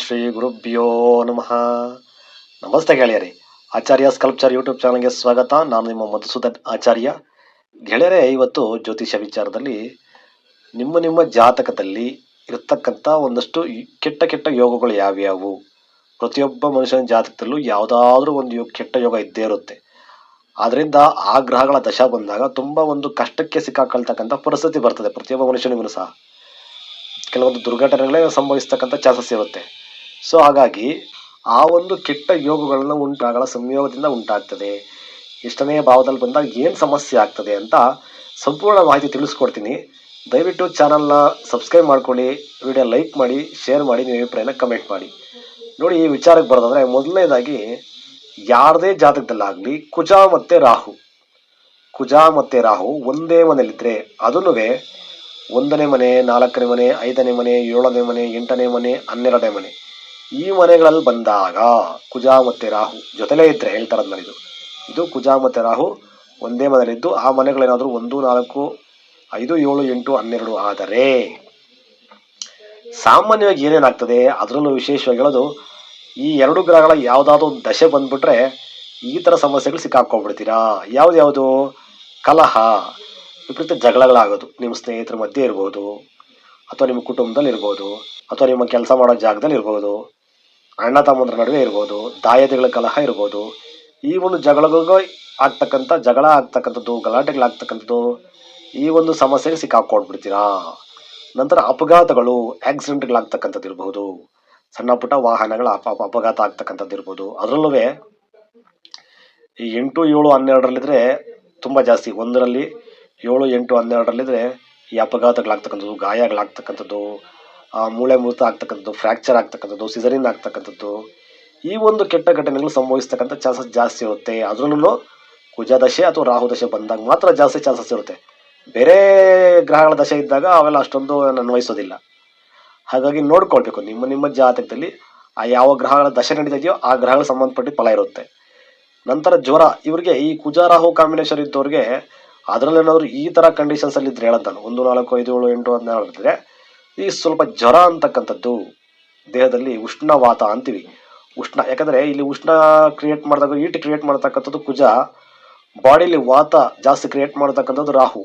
ಶ್ರೀ ಗುರುಭ್ಯೋ ನಮಃ. ನಮಸ್ತೆ ಗೆಳೆಯರಿ. ಆಚಾರ್ಯ ಸ್ಕಲ್ಪ್ಚರ್ ಯೂಟ್ಯೂಬ್ ಚಾನಲ್ಗೆ ಸ್ವಾಗತ. ನಾನು ನಿಮ್ಮ ಮಧುಸೂದನ್ ಆಚಾರ್ಯ. ಗೆಳೆಯರೇ, ಇವತ್ತು ಜ್ಯೋತಿಷ್ಯ ವಿಚಾರದಲ್ಲಿ ನಿಮ್ಮ ನಿಮ್ಮ ಜಾತಕದಲ್ಲಿ ಇರತಕ್ಕಂಥ ಒಂದಷ್ಟು ಕೆಟ್ಟ ಕೆಟ್ಟ ಯೋಗಗಳು ಯಾವ್ಯಾವು? ಪ್ರತಿಯೊಬ್ಬ ಮನುಷ್ಯನ ಜಾತಕದಲ್ಲೂ ಯಾವುದಾದ್ರೂ ಒಂದು ಯೋಗ ಕೆಟ್ಟ ಯೋಗ ಇದ್ದೇ ಇರುತ್ತೆ. ಆದ್ರಿಂದ ಆ ಗ್ರಹಗಳ ದಶ ಬಂದಾಗ ತುಂಬ ಒಂದು ಕಷ್ಟಕ್ಕೆ ಸಿಕ್ಕಾಕೊಳ್ತಕ್ಕಂಥ ಪರಿಸ್ಥಿತಿ ಬರ್ತದೆ. ಪ್ರತಿಯೊಬ್ಬ ಮನುಷ್ಯನಿಗೂ ಸಹ. ಕೆಲವೊಂದು ದುರ್ಘಟನೆಗಳೇ ಸಂಭವಿಸ್ತಕ್ಕಂಥ ಚಾನ್ಸಸ್ ಇರುತ್ತೆ. ಸೊ ಹಾಗಾಗಿ ಆ ಒಂದು ಕೆಟ್ಟ ಯೋಗಗಳನ್ನು ಉಂಟಾಗಲ ಸಂಯೋಗದಿಂದ ಉಂಟಾಗ್ತದೆ. ಎಷ್ಟನೇ ಭಾವದಲ್ಲಿ ಬಂದಾಗ ಏನು ಸಮಸ್ಯೆ ಆಗ್ತದೆ ಅಂತ ಸಂಪೂರ್ಣ ಮಾಹಿತಿ ತಿಳಿಸ್ಕೊಡ್ತೀನಿ. ದಯವಿಟ್ಟು ಚಾನಲ್ನ ಸಬ್ಸ್ಕ್ರೈಬ್ ಮಾಡ್ಕೊಳ್ಳಿ, ವಿಡಿಯೋ ಲೈಕ್ ಮಾಡಿ, ಶೇರ್ ಮಾಡಿ, ನಿಮ್ಮ ಅಭಿಪ್ರಾಯನ ಕಮೆಂಟ್ ಮಾಡಿ. ನೋಡಿ, ಈ ವಿಚಾರಕ್ಕೆ ಬರೋದಾದ್ರೆ ಮೊದಲನೇದಾಗಿ ಯಾರದೇ ಜಾತಕದಲ್ಲಾಗಲಿ ಕುಜ ಮತ್ತು ರಾಹು. ಕುಜ ಮತ್ತು ರಾಹು ಒಂದೇ ಮನೆಯಲ್ಲಿದ್ದರೆ ಅದನ್ನು ಒಂದನೇ ಮನೆ, ನಾಲ್ಕನೇ ಮನೆ, ಐದನೇ ಮನೆ, ಏಳನೇ ಮನೆ, ಎಂಟನೇ ಮನೆ, ಹನ್ನೆರಡನೇ ಮನೆ. ಈ ಮನೆಗಳಲ್ಲಿ ಬಂದಾಗ ಕುಜ ಮತ್ತೆ ರಾಹು ಜೊತೆಲೇ ಇದ್ದರೆ ಹೇಳ್ತಾರದು ನಾನು ಇದು. ಇದು ಕುಜ ಮತ್ತು ರಾಹು ಒಂದೇ ಮನೆಯಲ್ಲಿದ್ದು, ಆ ಮನೆಗಳೇನಾದರೂ ಒಂದು, ನಾಲ್ಕು, ಐದು, ಏಳು, ಎಂಟು, ಹನ್ನೆರಡು ಆದರೆ ಸಾಮಾನ್ಯವಾಗಿ ಏನೇನಾಗ್ತದೆ? ಅದರಲ್ಲೂ ವಿಶೇಷವಾಗಿ ಹೇಳೋದು, ಈ ಎರಡು ಗ್ರಹಗಳ ಯಾವುದಾದ್ರೂ ದಶೆ ಬಂದ್ಬಿಟ್ರೆ ಈ ಥರ ಸಮಸ್ಯೆಗಳು ಸಿಕ್ಕಾಕೊಂಡ್ಬಿಡ್ತೀರಾ ಯಾವ್ದ್ಯಾವುದು ಕಲಹ, ವಿಪರೀತ ಜಗಳಗಳಾಗೋದು. ನಿಮ್ಮ ಸ್ನೇಹಿತರ ಮಧ್ಯೆ ಇರ್ಬೋದು, ಅಥವಾ ನಿಮ್ಮ ಕುಟುಂಬದಲ್ಲಿ ಇರ್ಬೋದು ಅಥವಾ ನಿಮ್ಮ ಕೆಲಸ ಮಾಡೋ ಜಾಗದಲ್ಲಿ ಇರ್ಬೋದು. ಅಣ್ಣ ತಮ್ಮಂದ್ರ ನಡುವೆ ಇರ್ಬೋದು, ದಾಯದಿಗಳ ಕಲಹ ಇರ್ಬೋದು, ಈ ಒಂದು ಜಗಳಗಳಿಗೂ ಆಗ್ತಕ್ಕಂಥ, ಜಗಳ ಆಗ್ತಕ್ಕಂಥದ್ದು, ಗಲಾಟೆಗಳಾಗ್ತಕ್ಕಂಥದ್ದು, ಈ ಒಂದು ಸಮಸ್ಯೆಗೆ ಸಿಕ್ಕಾಕೊಂಡ್ಬಿಡ್ತೀರಾ ನಂತರ ಅಪಘಾತಗಳು, ಆಕ್ಸಿಡೆಂಟ್ಗಳಾಗ್ತಕ್ಕಂಥದ್ದು ಇರಬಹುದು ಸಣ್ಣ ಪುಟ್ಟ ವಾಹನಗಳ ಅಪ, ಅಪ- ಅಪಘಾತ ಆಗ್ತಕ್ಕಂಥದ್ದು ಇರ್ಬೋದು. ಅದರಲ್ಲೂ ಈ ಎಂಟು, ಏಳು ಹನ್ನೆರಡರಲ್ಲಿದ್ದರೆ ತುಂಬ ಜಾಸ್ತಿ. ಒಂದರಲ್ಲಿ ಏಳು, ಎಂಟು ಹನ್ನೆರಡರಲ್ಲಿದ್ದರೆ ಈ ಅಪಘಾತಗಳಾಗ್ತಕ್ಕಂಥದ್ದು, ಗಾಯಗಳಾಗ್ತಕ್ಕಂಥದ್ದು ಮೂಳೆ ಮುರಿತ ಆಗ್ತಕ್ಕಂಥದ್ದು ಫ್ರ್ಯಾಕ್ಚರ್ ಆಗ್ತಕ್ಕಂಥದ್ದು ಸಿಸರಿನ್ ಆಗ್ತಕ್ಕಂಥದ್ದು, ಈ ಒಂದು ಕೆಟ್ಟ ಘಟನೆಗಳು ಸಂಭವಿಸ್ತಕ್ಕಂಥ ಚಾನ್ಸಸ್ ಜಾಸ್ತಿ ಇರುತ್ತೆ. ಅದರಲ್ಲೂ ಕುಜ ದಶೆ ಅಥವಾ ರಾಹು ದಶೆ ಬಂದಾಗ ಮಾತ್ರ ಜಾಸ್ತಿ ಚಾನ್ಸಸ್ ಇರುತ್ತೆ. ಬೇರೆ ಗ್ರಹಗಳ ದಶೆ ಇದ್ದಾಗ ಅವೆಲ್ಲ ಅಷ್ಟೊಂದು ಅನ್ವಯಿಸೋದಿಲ್ಲ. ಹಾಗಾಗಿ ನೋಡ್ಕೊಳ್ಬೇಕು. ನಿಮ್ಮ ನಿಮ್ಮ ಜಾತಕದಲ್ಲಿ ಆ ಯಾವ ಗ್ರಹಗಳ ದಶೆ ನಡೀತಿದೆಯೋ ಆ ಗ್ರಹಗಳ ಸಂಬಂಧಪಟ್ಟ ಫಲ ಇರುತ್ತೆ. ನಂತರ ಜ್ವರ. ಇವರಿಗೆ ಈ ಕುಜ, ರಾಹು, ಕಾಂಬಿನೇಷನ್ ಇದ್ದವ್ರಿಗೆ ಅದರಲ್ಲೇನಾದ್ರು ಈ ಥರ ಕಂಡೀಷನ್ಸ್ ಅಲ್ಲಿ ಇದ್ರೆ ಹೇಳೋದು ನಾನು. ಒಂದು, ನಾಲ್ಕು, ಐದು, ಏಳು, ಎಂಟು ಹನ್ನೆರಡು ಇದ್ರೆ ಈ ಸ್ವಲ್ಪ ಜ್ವರ ಅಂತಕ್ಕಂಥದ್ದು ದೇಹದಲ್ಲಿ ಉಷ್ಣವಾತ ಅಂತೀವಿ. ಉಷ್ಣ, ಯಾಕಂದ್ರೆ ಇಲ್ಲಿ ಉಷ್ಣ ಕ್ರಿಯೇಟ್ ಮಾಡಿದಾಗ ಈಟ್ ಕ್ರಿಯೇಟ್ ಮಾಡ್ತಕ್ಕಂಥದ್ದು ಕುಜ, ಬಾಡಿಲಿ ವಾತ ಜಾಸ್ತಿ ಕ್ರಿಯೇಟ್ ಮಾಡ್ತಕ್ಕಂಥದ್ದು ರಾಹು.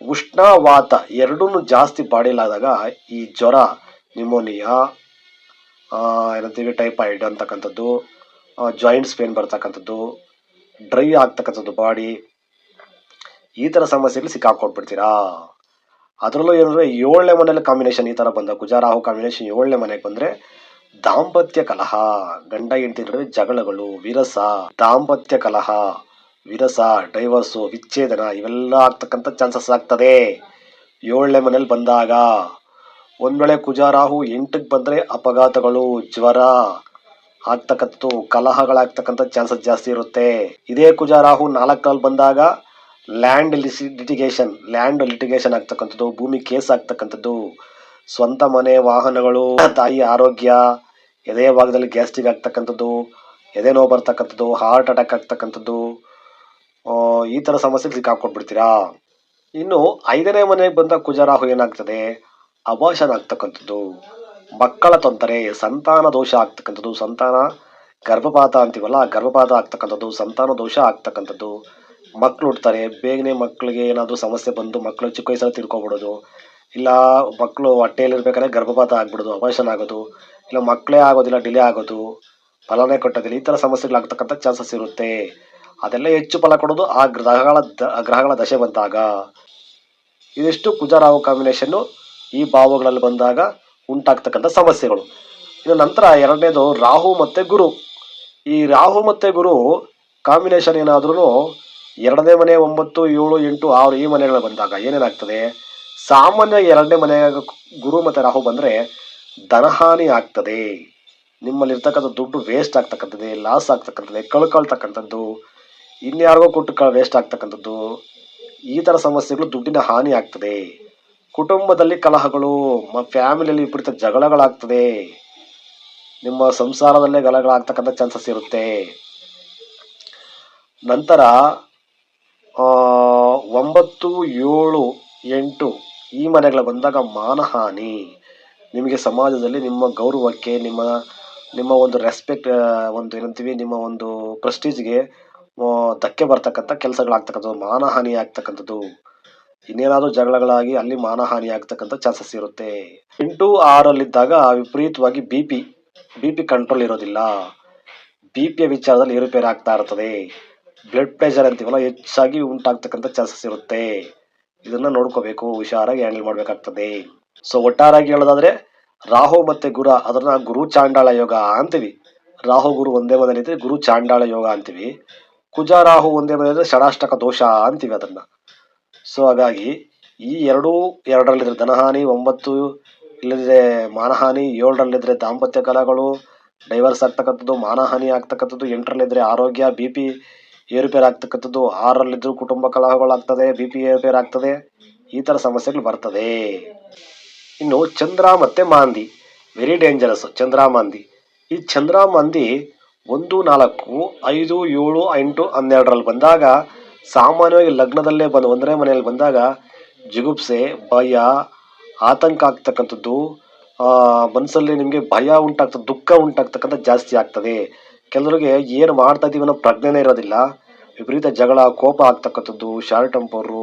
ಉಷ್ಣ ವಾತ ಎರಡೂ ಜಾಸ್ತಿ ಬಾಡಿಲಾದಾಗ ಈ ಜ್ವರ ನ್ಯೂಮೋನಿಯಾ ಏನಂತೀವಿ ಟೈಫಾಯ್ಡ್ ಅಂತಕ್ಕಂಥದ್ದು ಜಾಯಿಂಟ್ಸ್ ಪೇನ್ ಬರ್ತಕ್ಕಂಥದ್ದು ಡ್ರೈ ಆಗ್ತಕ್ಕಂಥದ್ದು ಬಾಡಿ. ಈ ಥರ ಸಮಸ್ಯೆಗಳು ಸಿಕ್ಕಾಕೊಟ್ಬಿಡ್ತೀರಾ ಅದರಲ್ಲೂ ಏನಂದ್ರೆ ಏಳನೇ ಮನೆಯಲ್ಲಿ ಕಾಂಬಿನೇಷನ್ ಈ ಥರ ಬಂದ. ಗುಜರಾಹು ಕಾಂಬಿನೇಷನ್ ಏಳನೇ ಮನೆಗೆ ಬಂದರೆ ದಾಂಪತ್ಯ ಕಲಹ, ಗಂಡ, ಹೆಂಡತಿ ನಡುವೆ ಜಗಳಗಳು, ವಿರಸ, ದಾಂಪತ್ಯ ಕಲಹ, ವಿರಸ ಡೈವರ್ಸು ವಿಚ್ಛೇದನ ಇವೆಲ್ಲ ಆಗ್ತಕ್ಕಂಥ ಚಾನ್ಸಸ್ ಆಗ್ತದೆ. ಏಳನೇ ಮನೇಲಿ ಬಂದಾಗ ಒಂದ್ ವೇಳೆ ಕುಜಾರಾಹು ಎಂಟಕ್ಕೆ ಬಂದರೆ ಅಪಘಾತಗಳು, ಜ್ವರ ಆಗ್ತಕ್ಕಂಥ ಕಲಹಗಳಾಗ್ತಕ್ಕಂಥ ಚಾನ್ಸಸ್ ಜಾಸ್ತಿ ಇರುತ್ತೆ. ಇದೇ ಕುಜಾರಾಹು ನಾಲ್ಕಲ್ಲಿ ಬಂದಾಗ ಲ್ಯಾಂಡ್ ಲಿಟಿಗೇಷನ್ ಲ್ಯಾಂಡ್ ಲಿಟಿಗೇಷನ್ ಆಗ್ತಕ್ಕಂಥದ್ದು, ಭೂಮಿ ಕೇಸ್ ಆಗ್ತಕ್ಕಂಥದ್ದು, ಸ್ವಂತ ಮನೆ, ವಾಹನಗಳು, ತಾಯಿ ಆರೋಗ್ಯ, ಎದೆಯ ಭಾಗದಲ್ಲಿ ಗ್ಯಾಸ್ಟ್ರಿಕ್ ಆಗ್ತಕ್ಕಂಥದ್ದು, ಎದೆ ನೋವು ಬರ್ತಕ್ಕಂಥದ್ದು ಹಾರ್ಟ್ ಅಟ್ಯಾಕ್ ಆಗ್ತಕ್ಕಂಥದ್ದು ಈ ಥರ ಸಮಸ್ಯೆಗೆ ಸಿಕ್ಕಾಕೊಟ್ಬಿಡ್ತೀರಾ ಇನ್ನು ಐದನೇ ಮನೆಗೆ ಬಂದ ಕುಜರಾಹು ಏನಾಗ್ತದೆ? ಅಭಾಷಣ ಆಗ್ತಕ್ಕಂಥದ್ದು. ಮಕ್ಕಳ ತೊಂದರೆ, ಸಂತಾನ ದೋಷ ಆಗ್ತಕ್ಕಂಥದ್ದು. ಸಂತಾನ ಗರ್ಭಪಾತ ಅಂತೀವಲ್ಲ, ಗರ್ಭಪಾತ ಆಗ್ತಕ್ಕಂಥದ್ದು, ಸಂತಾನ ದೋಷ ಆಗ್ತಕ್ಕಂಥದ್ದು. ಮಕ್ಕಳು ಹುಡ್ತಾರೆ, ಬೇಗನೆ ಮಕ್ಕಳಿಗೆ ಏನಾದರೂ ಸಮಸ್ಯೆ ಬಂದು ಮಕ್ಕಳು ಚಿಕ್ಕ ವಯಸ್ಸಲ್ಲಿ ತಿಳ್ಕೊಬಿಡೋದು. ಇಲ್ಲ ಮಕ್ಕಳು ಹೊಟ್ಟೆಯಲ್ಲಿರ್ಬೇಕಾದ್ರೆ ಗರ್ಭಪಾತ ಆಗಿಬಿಡೋದು ಅಬಾರ್ಷನ್ ಆಗೋದು. ಇಲ್ಲ ಮಕ್ಕಳೇ ಆಗೋದಿಲ್ಲ, ಡಿಲೇ ಆಗೋದು. ಫಲನೇ ಕೊಟ್ಟೋದಿಲ್ಲ ಈ ಥರ ಸಮಸ್ಯೆಗಳಾಗ್ತಕ್ಕಂಥ ಚಾನ್ಸಸ್ ಇರುತ್ತೆ. ಅದೆಲ್ಲ ಹೆಚ್ಚು ಫಲ ಕೊಡೋದು ಆ ಗ್ರಹಗಳ ಗ್ರಹಗಳ ದಶೆ ಬಂದಾಗ. ಇದಿಷ್ಟು ಕುಜರಾವು ಕಾಂಬಿನೇಷನ್ನು ಈ ಭಾವಗಳಲ್ಲಿ ಬಂದಾಗ ಉಂಟಾಗ್ತಕ್ಕಂಥ ಸಮಸ್ಯೆಗಳು. ಇನ್ನು ನಂತರ ಎರಡನೇದು ರಾಹು ಮತ್ತು ಗುರು. ಈ ರಾಹು ಮತ್ತು ಗುರು ಕಾಂಬಿನೇಷನ್ ಏನಾದ್ರೂ ಎರಡನೇ ಮನೆ ಒಂಬತ್ತು ಏಳು ಎಂಟು ಆರು ಈ ಮನೆಗಳು ಬಂದಾಗ ಏನೇನಾಗ್ತದೆ? ಸಾಮಾನ್ಯ ಎರಡನೇ ಮನೆ ಗುರು ಮತ್ತು ರಾಹು ಬಂದರೆ ಧನಹಾನಿ ಆಗ್ತದೆ. ನಿಮ್ಮಲ್ಲಿರ್ತಕ್ಕಂಥ ದುಡ್ಡು ವೇಸ್ಟ್ ಆಗ್ತಕ್ಕಂಥದ್ದು ಲಾಸ್ ಆಗ್ತಕ್ಕಂಥದ್ದು, ಕಳ್ಕೊಳ್ತಕ್ಕಂಥದ್ದು, ಇನ್ಯಾರಿಗೋ ಕೊಟ್ಟು ಕ ವೇಸ್ಟ್ ಆಗ್ತಕ್ಕಂಥದ್ದು, ಈ ಥರ ಸಮಸ್ಯೆಗಳು ದುಡ್ಡಿನ ಹಾನಿ ಆಗ್ತದೆ. ಕುಟುಂಬದಲ್ಲಿ ಕಲಹಗಳು, ಮ ಫ್ಯಾಮಿಲಿಯಲ್ಲಿ ವಿಪರೀತ ಜಗಳಗಳಾಗ್ತದೆ. ನಿಮ್ಮ ಸಂಸಾರದಲ್ಲೇ ಗಲಗಳಾಗ್ತಕ್ಕಂಥ ಚಾನ್ಸಸ್ ಇರುತ್ತೆ. ನಂತರ ಒಂಬತ್ತು, ಏಳು, ಎಂಟು ಈ ಮನೆಗಳು ಬಂದಾಗ ಮಾನಹಾನಿ. ನಿಮಗೆ ಸಮಾಜದಲ್ಲಿ ನಿಮ್ಮ ಗೌರವಕ್ಕೆ, ನಿಮ್ಮ ನಿಮ್ಮ ಒಂದು ರೆಸ್ಪೆಕ್ಟ್ ಒಂದು ಏನಂತೀವಿ, ನಿಮ್ಮ ಒಂದು ಪ್ರೆಸ್ಟೀಜ್ಗೆ ಧಕ್ಕೆ ಬರ್ತಕ್ಕಂಥ ಕೆಲಸಗಳಾಗ್ತಕ್ಕಂಥದ್ದು, ಮಾನಹಾನಿ ಆಗ್ತಕ್ಕಂಥದ್ದು. ಇನ್ನೇನಾದರೂ ಜಗಳಗಳಾಗಿ ಅಲ್ಲಿ ಮಾನಹಾನಿ ಆಗ್ತಕ್ಕಂಥ ಚಾನ್ಸಸ್ ಇರುತ್ತೆ. ಎಂಟು, ಆರಲ್ಲಿದ್ದಾಗ ವಿಪರೀತವಾಗಿ B P B P control ಇರೋದಿಲ್ಲ. ಬಿ ಪಿಯ ವಿಚಾರದಲ್ಲಿ ಏರುಪೇರಾಗ್ತಾ ಇರ್ತದೆ. ಬ್ಲಡ್ ಪ್ರೆಷರ್ ಅಂತೀವಲ್ಲ ಹೆಚ್ಚಾಗಿ ಉಂಟಾಗ್ತಕ್ಕಂಥ ಚಾನ್ಸಸ್ ಇರುತ್ತೆ. ಇದನ್ನ ನೋಡ್ಕೋಬೇಕು, ಹುಷಾರಾಗಿ ಹ್ಯಾಂಡಲ್ ಮಾಡಬೇಕಾಗ್ತದೆ. ಸೊ ಒಟ್ಟಾರಾಗಿ ಹೇಳೋದಾದ್ರೆ, ರಾಹು ಮತ್ತೆ ಗುರ, ಅದನ್ನ ಗುರು ಚಾಂಡಾಳ ಯೋಗ ಅಂತೀವಿ. ರಾಹು ಗುರು ಒಂದೇ ಮನೇಲಿ ಇದ್ರೆ ಗುರು ಚಾಂಡಾಳ ಯೋಗ ಅಂತೀವಿ. ಕುಜ ರಾಹು ಒಂದೇ ಮನೆ ಇದ್ರೆ ಷಡಾಷ್ಟಕ ದೋಷ ಅಂತೀವಿ ಅದನ್ನ. ಸೊ ಹಾಗಾಗಿ ಈ ಎರಡೂ ಎರಡರಲ್ಲಿದ್ದರೆ ಧನಹಾನಿ ಒಂಬತ್ತು ಇಲ್ಲದಿದ್ರೆ ಮಾನಹಾನಿ ಏಳರಲ್ಲಿದ್ದರೆ ದಾಂಪತ್ಯ ಕಲಗಳು ಡೈವರ್ಸ್ ಆಗ್ತಕ್ಕಂಥದ್ದು, ಮಾನಹಾನಿ ಆಗ್ತಕ್ಕಂಥದ್ದು ಎಂಟರಲ್ಲಿದ್ದರೆ ಆರೋಗ್ಯ ಬಿ ಪಿ ಏರುಪೇರು ಆಗ್ತಕ್ಕಂಥದ್ದು, ಆರರಲ್ಲಿದ್ರು ಕುಟುಂಬ ಕಲಹಗಳಾಗ್ತದೆ ಬಿ ಪಿ ಏರುಪೇರು ಆಗ್ತದೆ, ಈ ಥರ ಸಮಸ್ಯೆಗಳು ಬರ್ತದೆ. ಇನ್ನು ಚಂದ್ರ ಮತ್ತೆ ಮಾಂದಿ ವೆರಿ ಡೇಂಜರಸ್ ಚಂದ್ರ ಮಾಂದಿ. ಈ ಚಂದ್ರ ಮಾಂದಿ ಒಂದು, ನಾಲ್ಕು, ಐದು, ಏಳು, ಎಂಟು, ಹನ್ನೆರಡರಲ್ಲಿ ಬಂದಾಗ, ಸಾಮಾನ್ಯವಾಗಿ ಲಗ್ನದಲ್ಲೇ ಬಂದು, ಒಂದನೇ ಮನೆಯಲ್ಲಿ ಬಂದಾಗ, ಜಿಗುಪ್ಸೆ, ಭಯ, ಆತಂಕ ಆಗ್ತಕ್ಕಂಥದ್ದು ಮನಸ್ಸಲ್ಲಿ ನಿಮಗೆ ಭಯ ಉಂಟಾಗ್ತದೆ ದುಃಖ ಉಂಟಾಗ್ತಕ್ಕಂಥ ಜಾಸ್ತಿ ಆಗ್ತದೆ. ಕೆಲವರಿಗೆ ಏನು ಮಾಡ್ತಾ ಇದ್ದೀವಿ ಅನ್ನೋ ಪ್ರಜ್ಞೆನೇ ಇರೋದಿಲ್ಲ. ವಿಪರೀತ ಜಗಳ, ಕೋಪ ಆಗ್ತಕ್ಕಂಥದ್ದು ಶಾರ್ಟ್ ಟೆಂಪರು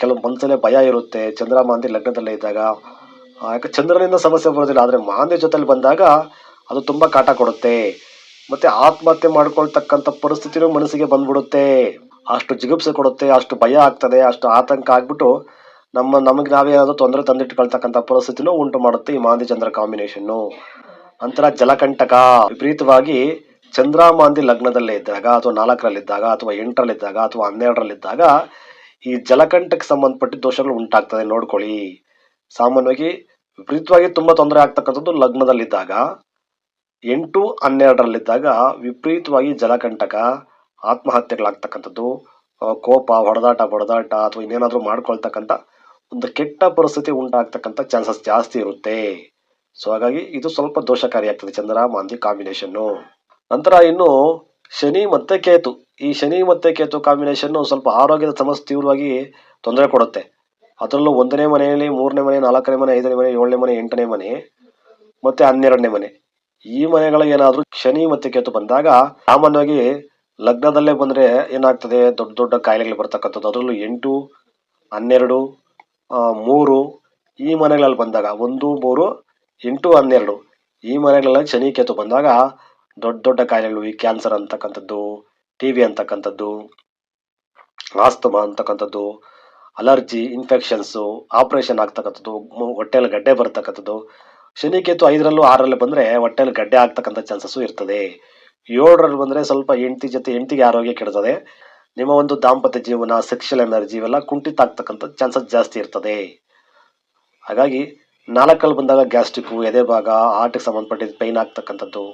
ಕೆಲವು ಮನಸ್ಸಲ್ಲೇ ಭಯ ಇರುತ್ತೆ. ಚಂದ್ರ ಮಾಂದಿ ಲಗ್ನದಲ್ಲೇ ಇದ್ದಾಗ ಯಾಕೆ ಚಂದ್ರನಿಂದ ಸಮಸ್ಯೆ ಬರೋದಿಲ್ಲ, ಆದರೆ ಮಾಂದಿ ಜೊತೆಲಿ ಬಂದಾಗ ಅದು ತುಂಬ ಕಾಟ ಕೊಡುತ್ತೆ. ಮತ್ತೆ ಆತ್ಮಹತ್ಯೆ ಮಾಡ್ಕೊಳ್ತಕ್ಕಂಥ ಪರಿಸ್ಥಿತಿನೂ ಮನಸ್ಸಿಗೆ ಬಂದ್ಬಿಡುತ್ತೆ. ಅಷ್ಟು ಜಿಗುಪ್ಸೆ ಕೊಡುತ್ತೆ, ಅಷ್ಟು ಭಯ ಆಗ್ತದೆ, ಅಷ್ಟು ಆತಂಕ ಆಗ್ಬಿಟ್ಟು ನಮ್ಮ, ನಮಗೆ ನಾವೇ ಏನಾದರೂ ತೊಂದರೆ ತಂದಿಟ್ಕೊಳ್ತಕ್ಕಂಥ ಪರಿಸ್ಥಿತಿನೂ ಉಂಟು ಮಾಡುತ್ತೆ ಈ ಮಾಂದಿ ಚಂದ್ರ ಕಾಂಬಿನೇಷನ್ನು ನಂತರ ಜಲಕಂಟಕ. ವಿಪರೀತವಾಗಿ ಚಂದ್ರ ಮಾಂದಿ ಲಗ್ನದಲ್ಲೇ ಇದ್ದಾಗ ಅಥವಾ ನಾಲ್ಕರಲ್ಲಿದ್ದಾಗ ಅಥವಾ ಎಂಟರಲ್ಲಿದ್ದಾಗ ಅಥವಾ ಹನ್ನೆರಡರಲ್ಲಿದ್ದಾಗ ಈ ಜಲಕಂಠಕ್ಕೆ ಸಂಬಂಧಪಟ್ಟ ದೋಷಗಳು ಉಂಟಾಗ್ತದೆ ನೋಡ್ಕೊಳ್ಳಿ. ಸಾಮಾನ್ಯವಾಗಿ ವಿಪರೀತವಾಗಿ ತುಂಬಾ ತೊಂದರೆ ಆಗ್ತಕ್ಕಂಥದ್ದು ಲಗ್ನದಲ್ಲಿದ್ದಾಗ. ಎಂಟು ಹನ್ನೆರಡರಲ್ಲಿದ್ದಾಗ ವಿಪರೀತವಾಗಿ ಜಲಕಂಟಕ, ಆತ್ಮಹತ್ಯೆಗಳಾಗ್ತಕ್ಕಂಥದ್ದು ಕೋಪ, ಹೊಡೆದಾಟ ಹೊಡೆದಾಟ ಅಥವಾ ಇನ್ನೇನಾದರೂ ಮಾಡ್ಕೊಳ್ತಕ್ಕಂಥ ಒಂದು ಕೆಟ್ಟ ಪರಿಸ್ಥಿತಿ ಉಂಟಾಗ್ತಕ್ಕಂಥ ಚಾನ್ಸಸ್ ಜಾಸ್ತಿ ಇರುತ್ತೆ. ಸೊ, ಹಾಗಾಗಿ ಇದು ಸ್ವಲ್ಪ ದೋಷಕಾರಿಯಾಗ್ತದೆ ಚಂದ್ರ ಮಾಂದಿ ಕಾಂಬಿನೇಷನ್ನು. ನಂತರ ಇನ್ನು ಶನಿ ಮತ್ತೆ ಕೇತು. ಈ ಶನಿ ಮತ್ತೆ ಕೇತು ಕಾಂಬಿನೇಷನ್ನು ಸ್ವಲ್ಪ ಆರೋಗ್ಯದ ಸಮಸ್ಯೆ ತೀವ್ರವಾಗಿ ತೊಂದರೆ ಕೊಡುತ್ತೆ. ಅದರಲ್ಲೂ ಒಂದನೇ ಮನೆಯಲ್ಲಿ, ಮೂರನೇ ಮನೆ, ನಾಲ್ಕನೇ ಮನೆ, ಐದನೇ ಮನೆ, ಏಳನೇ ಮನೆ, ಎಂಟನೇ ಮನೆ ಮತ್ತೆ ಹನ್ನೆರಡನೇ ಮನೆ. ಈ ಮನೆಗಳಲ್ಲಿ ಏನಾದರೂ ಶನಿ ಮತ್ತೆ ಕೇತು ಬಂದಾಗ ಸಾಮಾನ್ಯವಾಗಿ ಲಗ್ನದಲ್ಲೇ ಬಂದ್ರೆ ಏನಾಗ್ತದೆ? ದೊಡ್ಡ ದೊಡ್ಡ ಕಾಯಿಲೆಗಳು ಬರ್ತಕ್ಕಂಥದ್ದು. ಅದರಲ್ಲೂ ಎಂಟು, ಹನ್ನೆರಡು ಮೂರು ಈ ಮನೆಗಳಲ್ಲಿ ಬಂದಾಗ ಒಂದು, ಮೂರು, ಎಂಟು, ಹನ್ನೆರಡು ಈ ಮನೆಗಳಲ್ಲಿ ಶನಿ ಕೇತು ಬಂದಾಗ ದೊಡ್ಡ ದೊಡ್ಡ ಕಾಯಿಲೆಗಳು ಈ ಕ್ಯಾನ್ಸರ್ ಅಂತಕ್ಕಂಥದ್ದು ಟಿ ಬಿ ಅಂತಕ್ಕಂಥದ್ದು, ಆಸ್ತಮಾ ಅಂತಕ್ಕಂಥದ್ದು, ಅಲರ್ಜಿ ಇನ್ಫೆಕ್ಷನ್ಸು ಆಪರೇಷನ್ ಆಗ್ತಕ್ಕಂಥದ್ದು ಹೊಟ್ಟೆಯಲ್ಲಿ ಗಡ್ಡೆ ಬರ್ತಕ್ಕಂಥದ್ದು. ಶನಿಕೇತು ಐದರಲ್ಲೂ ಆರರಲ್ಲಿ ಬಂದರೆ ಹೊಟ್ಟೆಯಲ್ಲಿ ಗಡ್ಡೆ ಆಗ್ತಕ್ಕಂಥ ಚಾನ್ಸಸ್ಸು ಇರ್ತದೆ. ಏಳರಲ್ಲಿ ಬಂದರೆ ಸ್ವಲ್ಪ ಹೆಂಡತಿ ಜೊತೆ, ಹೆಂಡತಿಗೆ ಆರೋಗ್ಯ ಕೆಡ್ತದೆ. ನಿಮ್ಮ ಒಂದು ದಾಂಪತ್ಯ ಜೀವನ ಸೆಕ್ಷಲ್ ಎನರ್ಜಿ ಇವೆಲ್ಲ ಕುಂಠಿತ ಆಗ್ತಕ್ಕಂಥ ಚಾನ್ಸಸ್ ಜಾಸ್ತಿ ಇರ್ತದೆ. ಹಾಗಾಗಿ ನಾಲ್ಕಲ್ಲಿ ಬಂದಾಗ ಗ್ಯಾಸ್ಟ್ರಿಕ್ಕು ಎದೆ ಭಾಗ ಹಾರ್ಟಿಗೆ ಸಂಬಂಧಪಟ್ಟಿದ್ದು ಪೈನ್ ಆಗ್ತಕ್ಕಂಥದ್ದು.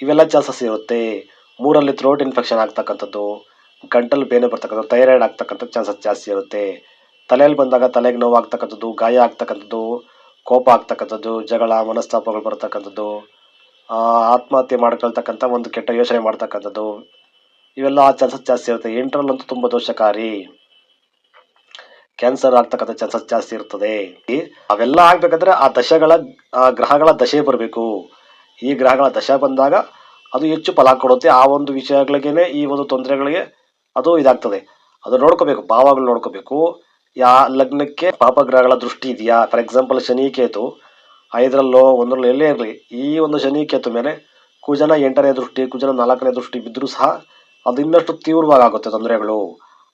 ಇವೆಲ್ಲ ಚಾನ್ಸಸ್ ಇರುತ್ತೆ. ಮೂರಲ್ಲಿ ಥ್ರೋಟ್ ಇನ್ಫೆಕ್ಷನ್ ಆಗ್ತಕ್ಕಂಥದ್ದು ಗಂಟಲು ಬೇನೆ ಬರ್ತಕ್ಕಂಥದ್ದು ಥೈರಾಯ್ಡ್ ಆಗ್ತಕ್ಕಂಥ ಚಾನ್ಸಸ್ ಜಾಸ್ತಿ ಇರುತ್ತೆ. ತಲೆಯಲ್ಲಿ ಬಂದಾಗ ತಲೆಗೆ ನೋವು ಆಗ್ತಕ್ಕಂಥದ್ದು ಗಾಯ ಆಗ್ತಕ್ಕಂಥದ್ದು ಕೋಪ ಆಗ್ತಕ್ಕಂಥದ್ದು ಜಗಳ ಮನಸ್ತಾಪಗಳು ಬರ್ತಕ್ಕಂಥದ್ದು ಆ, ಆತ್ಮಹತ್ಯೆ ಮಾಡ್ಕೊಳ್ತಕ್ಕಂಥ ಒಂದು ಕೆಟ್ಟ ಯೋಚನೆ ಮಾಡ್ತಕ್ಕಂಥದ್ದು ಇವೆಲ್ಲ ಚಾನ್ಸಸ್ ಜಾಸ್ತಿ ಇರುತ್ತೆ. ಎಂಟರಲ್ಲಂತೂ ತುಂಬ ದೋಷಕಾರಿ. ಕ್ಯಾನ್ಸರ್ ಆಗ್ತಕ್ಕಂಥ ಚಾನ್ಸಸ್ ಜಾಸ್ತಿ ಇರ್ತದೆ. ಅವೆಲ್ಲ ಆಗ್ಬೇಕಂದ್ರೆ ಆ ದಶೆಗಳ ಗ್ರಹಗಳ ದಶೆ ಬರಬೇಕು. ಈ ಗ್ರಹಗಳ ದಶ ಬಂದಾಗ ಅದು ಹೆಚ್ಚು ಫಲ ಕೊಡುತ್ತೆ. ಆ ಒಂದು ವಿಷಯಗಳಿಗೇನೆ ಈ ಒಂದು ತೊಂದರೆಗಳಿಗೆ ಅದು ಇದಾಗ್ತದೆ. ಅದು ನೋಡ್ಕೋಬೇಕು, ಭಾವಗಳು ನೋಡ್ಕೋಬೇಕು. ಯಾ ಲಗ್ನಕ್ಕೆ ಪಾಪಗ್ರಹಗಳ ದೃಷ್ಟಿ ಇದೆಯಾ? ಫಾರ್ ಎಕ್ಸಾಂಪಲ್ ಶನಿ ಕೇತು ಐದರಲ್ಲೋ, ಒಂದರಲ್ಲೋ ಎಲ್ಲೇ ಇರಲಿ, ಈ ಒಂದು ಶನಿ ಕೇತು ಮೇಲೆ ಕುಜನ ಎಂಟನೇ ದೃಷ್ಟಿ, ಕುಜನ ನಾಲ್ಕನೇ ದೃಷ್ಟಿ ಬಿದ್ದರೂ ಸಹ ಅದು ಇನ್ನಷ್ಟು ತೀವ್ರವಾಗಿ ಆಗುತ್ತೆ ತೊಂದರೆಗಳು.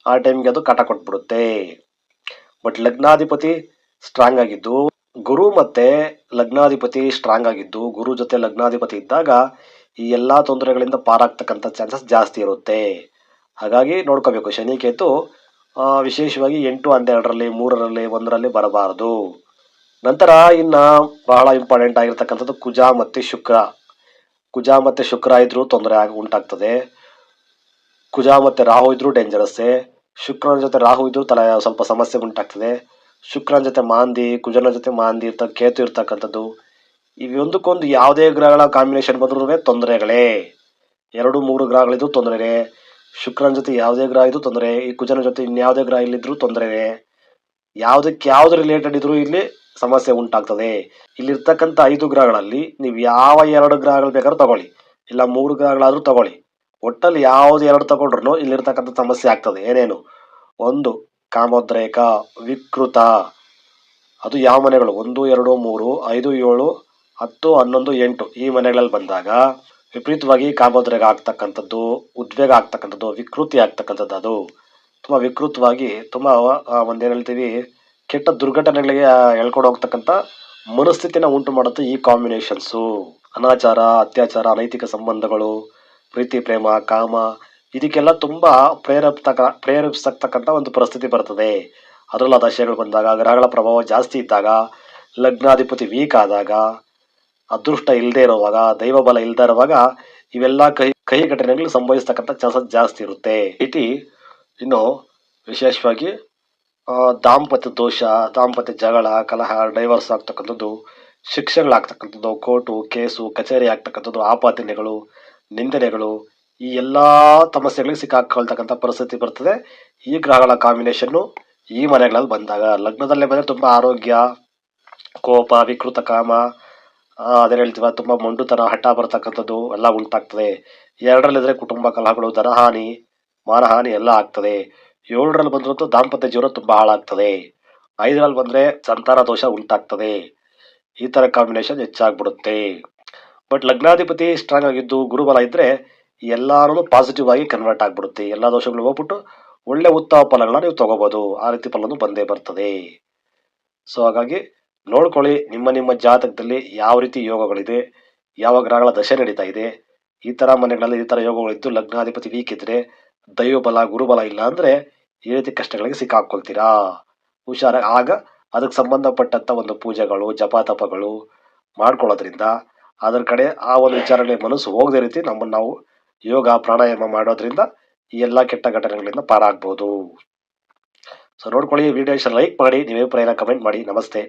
ಆ ಟೈಮ್ಗೆ ಅದು ಕಾಟ ಕೊಟ್ಬಿಡುತ್ತೆ. ಬಟ್ ಲಗ್ನಾಧಿಪತಿ ಸ್ಟ್ರಾಂಗ್ ಆಗಿದ್ದು ಗುರು ಮತ್ತೆ ಲಗ್ನಾಧಿಪತಿ ಸ್ಟ್ರಾಂಗ್ ಆಗಿದ್ದು, ಗುರು ಜೊತೆ ಲಗ್ನಾಧಿಪತಿ ಇದ್ದಾಗ ಈ ಎಲ್ಲಾ ತೊಂದರೆಗಳಿಂದ ಪಾರಾಗ್ತಕ್ಕಂಥ ಚಾನ್ಸಸ್ ಜಾಸ್ತಿ ಇರುತ್ತೆ. ಹಾಗಾಗಿ ನೋಡ್ಕೋಬೇಕು. ಶನಿ ಕೇತು ವಿಶೇಷವಾಗಿ ಎಂಟು, ಹನ್ನೆರಡರಲ್ಲಿ, ಮೂರರಲ್ಲಿ, ಒಂದರಲ್ಲಿ ಬರಬಾರದು. ನಂತರ ಇನ್ನ ಬಹಳ ಇಂಪಾರ್ಟೆಂಟ್ ಆಗಿರ್ತಕ್ಕಂಥದ್ದು ಕುಜ ಮತ್ತೆ ಶುಕ್ರ. ಕುಜ ಮತ್ತೆ ಶುಕ್ರ ಇದ್ದರೂ ತೊಂದರೆ ಆಗಿ, ಉಂಟಾಗ್ತದೆ. ಕುಜ ಮತ್ತೆ ರಾಹು ಇದ್ದರೂ ಡೇಂಜರಸ್ಸೇ ಶುಕ್ರನ ಜೊತೆ ರಾಹು ಇದ್ದರೂ ತಲೆ, ಸ್ವಲ್ಪ ಸಮಸ್ಯೆ ಉಂಟಾಗ್ತದೆ. ಶುಕ್ರನ ಜೊತೆ ಮಾಂದಿ, ಕುಜನ ಜೊತೆ ಮಾಂದಿ ಇರ್ತ, ಕೇತು ಇರ್ತಕ್ಕಂಥದ್ದು ಇವೊಂದಕ್ಕೊಂದು ಯಾವುದೇ ಗ್ರಹಗಳ ಕಾಂಬಿನೇಷನ್ ಬಂದ್ರೂ ತೊಂದರೆಗಳೇ. ಎರಡು, ಮೂರು ಗ್ರಹಗಳಿದ್ದು ತೊಂದರೆನೇ. ಶುಕ್ರನ ಜೊತೆ ಯಾವುದೇ ಗ್ರಹ ಇದ್ರು ತೊಂದರೆ, ಈ ಕುಜನ ಜೊತೆ ಇನ್ಯಾವುದೇ ಗ್ರಹ ಇಲ್ಲಿದ್ರು ತೊಂದರೆನೇ. ಯಾವುದಕ್ಕೆ ಯಾವ್ದು ರಿಲೇಟೆಡ್ ಇದ್ರು ಇಲ್ಲಿ ಸಮಸ್ಯೆ ಉಂಟಾಗ್ತದೆ. ಇಲ್ಲಿರ್ತಕ್ಕಂಥ ಐದು ಗ್ರಹಗಳಲ್ಲಿ ನೀವು ಯಾವ ಎರಡು ಗ್ರಹಗಳು ಬೇಕಾದ್ರೂ ತಗೊಳ್ಳಿ. ಇಲ್ಲ ಮೂರು ಗ್ರಹಗಳಾದ್ರೂ ತಗೊಳ್ಳಿ. ಒಟ್ಟಲ್ಲಿ ಯಾವ್ದು ಎರಡು ತಗೊಂಡ್ರು ಇಲ್ಲಿರ್ತಕ್ಕಂಥ ಸಮಸ್ಯೆ ಆಗ್ತದೆ. ಏನೇನು? ಒಂದು ಕಾಮೋದ್ರೇಕ, ವಿಕೃತ. ಅದು ಯಾವ ಮನೆಗಳು? ಒಂದು, ಎರಡು, ಮೂರು, ಐದು, ಏಳು, ಹತ್ತು, ಹನ್ನೊಂದು, ಎಂಟು ಈ ಮನೆಗಳಲ್ಲಿ ಬಂದಾಗ ವಿಪರೀತವಾಗಿ ಕಾಮೋದ್ರೇಕ ಆಗ್ತಕ್ಕಂಥದ್ದು, ಉದ್ವೇಗ ಆಗ್ತಕ್ಕಂಥದ್ದು, ವಿಕೃತಿ ಆಗ್ತಕ್ಕಂಥದ್ದು ಅದು. ತುಂಬ ವಿಕೃತವಾಗಿ, ತುಂಬ ಒಂದೇನು ಹೇಳ್ತೀವಿ, ಕೆಟ್ಟ ದುರ್ಘಟನೆಗಳಿಗೆ ಹೇಳ್ಕೊಂಡು ಹೋಗ್ತಕ್ಕಂಥ ಮನಸ್ಥಿತಿನ ಉಂಟು ಮಾಡುತ್ತೆ ಈ ಕಾಂಬಿನೇಷನ್ಸು ಅನಾಚಾರ, ಅತ್ಯಾಚಾರ, ಅನೈತಿಕ ಸಂಬಂಧಗಳು, ಪ್ರೀತಿ, ಪ್ರೇಮ, ಕಾಮ ಇದಕ್ಕೆಲ್ಲ ತುಂಬ ಪ್ರೇರಪ್ತಕ, ಪ್ರೇರೇಪಿಸತಕ್ಕಂಥ ಒಂದು ಪರಿಸ್ಥಿತಿ ಬರ್ತದೆ. ಅದರಲ್ಲ ದಶೆಗಳು ಬಂದಾಗ, ಗ್ರಹಗಳ ಪ್ರಭಾವ ಜಾಸ್ತಿ ಇದ್ದಾಗ, ಲಗ್ನಾಧಿಪತಿ ವೀಕ್ ಆದಾಗ, ಅದೃಷ್ಟ ಇಲ್ಲದೆ ಇರುವಾಗ, ದೈವ ಬಲ ಇಲ್ಲದೆ ಇರುವಾಗ, ಇವೆಲ್ಲ ಕಹಿ ಕಹಿ ಘಟನೆಗಳು ಸಂಭವಿಸ್ತಕ್ಕಂಥ ಚಾನ್ಸಸ್ ಜಾಸ್ತಿ ಇರುತ್ತೆ. ಇಟಿ ಇನ್ನು ವಿಶೇಷವಾಗಿ ದಾಂಪತ್ಯ ದೋಷ, ದಾಂಪತ್ಯ ಜಗಳ, ಕಲಹ ಡೈವರ್ಸ್ ಆಗ್ತಕ್ಕಂಥದ್ದು, ಶಿಕ್ಷೆಗಳಾಗ್ತಕ್ಕಂಥದ್ದು, ಕೋರ್ಟು, ಕೇಸು, ಕಚೇರಿ ಆಗ್ತಕ್ಕಂಥದ್ದು ಆಪಾದನೆಗಳು ನಿಂದನೆಗಳು ಈ ಎಲ್ಲ ಸಮಸ್ಯೆಗಳಿಗೆ ಸಿಕ್ಕಾಕೊಳ್ತಕ್ಕಂಥ ಪರಿಸ್ಥಿತಿ ಬರ್ತದೆ. ಈ ಗ್ರಹಗಳ ಕಾಂಬಿನೇಷನ್ನು ಈ ಮನೆಗಳಲ್ಲಿ ಬಂದಾಗ ಲಗ್ನದಲ್ಲೇ ಬಂದರೆ ತುಂಬ ಆರೋಗ್ಯ, ಕೋಪ, ವಿಕೃತ ಕಾಮ ಅದೇ ಹೇಳ್ತೀವ, ತುಂಬ ಮೊಂಡುತನ ಹಠ ಬರ್ತಕ್ಕಂಥದ್ದು ಎಲ್ಲ ಉಂಟಾಗ್ತದೆ. ಎರಡರಲ್ಲಿದ್ದರೆ ಕುಟುಂಬ ಕಲಹಗಳು ಧನಹಾನಿ ಮಾನಹಾನಿ ಎಲ್ಲ ಆಗ್ತದೆ. ಏಳರಲ್ಲಿ ಬಂದ್ರಂತೂ ದಾಂಪತ್ಯ ಜೀವನ ತುಂಬ ಹಾಳಾಗ್ತದೆ. ಐದರಲ್ಲಿ ಬಂದರೆ ಸಂತಾನ ದೋಷ ಉಂಟಾಗ್ತದೆ. ಈ ಥರ ಕಾಂಬಿನೇಷನ್ ಹೆಚ್ಚಾಗ್ಬಿಡುತ್ತೆ. ಬಟ್ ಲಗ್ನಾಧಿಪತಿ ಸ್ಟ್ರಾಂಗ್ ಆಗಿದ್ದು ಗುರುಬಲ ಇದ್ದರೆ ಎಲ್ಲಾನು ಪಾಸಿಟಿವ್ ಆಗಿ ಕನ್ವರ್ಟ್ ಆಗ್ಬಿಡುತ್ತೆ. ಎಲ್ಲ ದೋಷಗಳು ಹೋಗ್ಬಿಟ್ಟು ಒಳ್ಳೆ ಉತ್ತಮ ಫಲಗಳನ್ನ ನೀವು ತಗೋಬೋದು. ಆ ರೀತಿ ಫಲನೂ ಬಂದೇ ಬರ್ತದೆ. ಸೊ ಹಾಗಾಗಿ ನೋಡ್ಕೊಳ್ಳಿ, ನಿಮ್ಮ ನಿಮ್ಮ ಜಾತಕದಲ್ಲಿ ಯಾವ ರೀತಿ ಯೋಗಗಳಿದೆ, ಯಾವ ಗ್ರಹಗಳ ದಶೆ ನಡೀತಾ ಇದೆ, ಈ ಥರ ಮನೆಗಳಲ್ಲಿ ಈ ಥರ ಯೋಗಗಳಿದ್ದು ಲಗ್ನಾಧಿಪತಿ ವೀಕ್ ಇದ್ರೆ ದೈವಬಲ ಗುರುಬಲ ಇಲ್ಲ ಅಂದರೆ ಈ ರೀತಿ ಕಷ್ಟಗಳಿಗೆ ಸಿಕ್ಕಾಕ್ಕೊಳ್ತೀರಾ ಹುಷಾರ, ಆಗ ಅದಕ್ಕೆ ಸಂಬಂಧಪಟ್ಟಂಥ ಒಂದು ಪೂಜೆಗಳು ಜಪಾತಪಗಳು ಮಾಡ್ಕೊಳ್ಳೋದ್ರಿಂದ ಅದರ ಕಡೆ ಆ ಒಂದು ವಿಚಾರಗಳಿಗೆ ಮನಸ್ಸು ಹೋಗದೇ ರೀತಿ ನಮ್ಮನ್ನು ನಾವು ಯೋಗ ಪ್ರಾಣಾಯಾಮ ಮಾಡೋದ್ರಿಂದ ಈ ಎಲ್ಲ ಕೆಟ್ಟ ಘಟನೆಗಳಿಂದ ಪಾರಾಗ್ಬೋದು. ಸೊ ನೋಡ್ಕೊಳ್ಳಿ ವಿಡಿಯೋ ಲೈಕ್ ಮಾಡಿ, ನಿಮ್ಮ ಅಭಿಪ್ರಾಯನ ಕಮೆಂಟ್ ಮಾಡಿ. ನಮಸ್ತೆ.